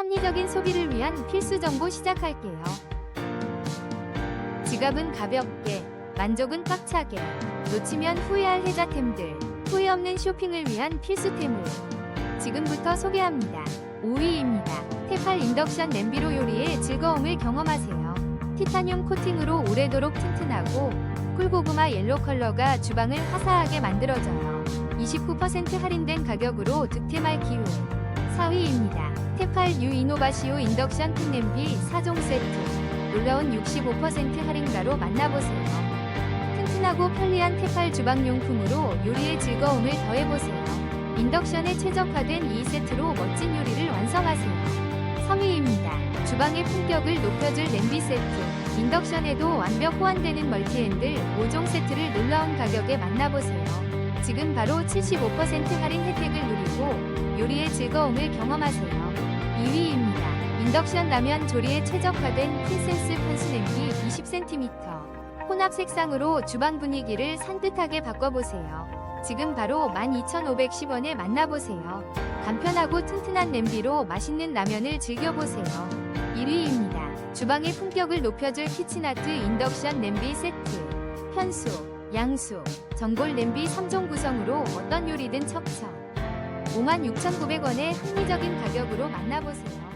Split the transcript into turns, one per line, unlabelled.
합리적인 소비를 위한 필수 정보 시작할게요. 지갑은 가볍게, 만족은 꽉차게, 놓치면 후회할 혜자템들, 후회 없는 쇼핑을 위한 필수템을 지금부터 소개합니다. 5위입니다. 테팔 인덕션 냄비로 요리의 즐거움을 경험하세요. 티타늄 코팅으로 오래도록 튼튼하고 꿀고구마 옐로 컬러가 주방을 화사하게 만들어줘요. 29% 할인된 가격으로 득템할 기회. 4위입니다. 테팔 뉴 이노바시오 인덕션 큰 냄비 4종 세트. 놀라운 65% 할인가로 만나보세요. 튼튼하고 편리한 테팔 주방용품으로 요리의 즐거움을 더해보세요. 인덕션에 최적화된 2세트로 멋진 요리를 완성하세요. 3위입니다. 주방의 품격을 높여줄 냄비 세트. 인덕션에도 완벽 호환되는 멀티핸들 5종 세트를 놀라운 가격에 만나보세요. 지금 바로 75% 할인 혜택을 누리고 요리의 즐거움을 경험하세요. 2위입니다. 인덕션 라면 조리에 최적화된 판수 냄비 20cm. 혼합 색상으로 주방 분위기를 산뜻하게 바꿔보세요. 지금 바로 12,510원에 만나보세요. 간편하고 튼튼한 냄비로 맛있는 라면을 즐겨보세요. 1위입니다. 주방의 품격을 높여줄 키친아트 인덕션 냄비 세트. 현수, 양수, 전골 냄비 3종 구성으로 어떤 요리든 척척. 56,900원의 합리적인 가격으로 만나보세요.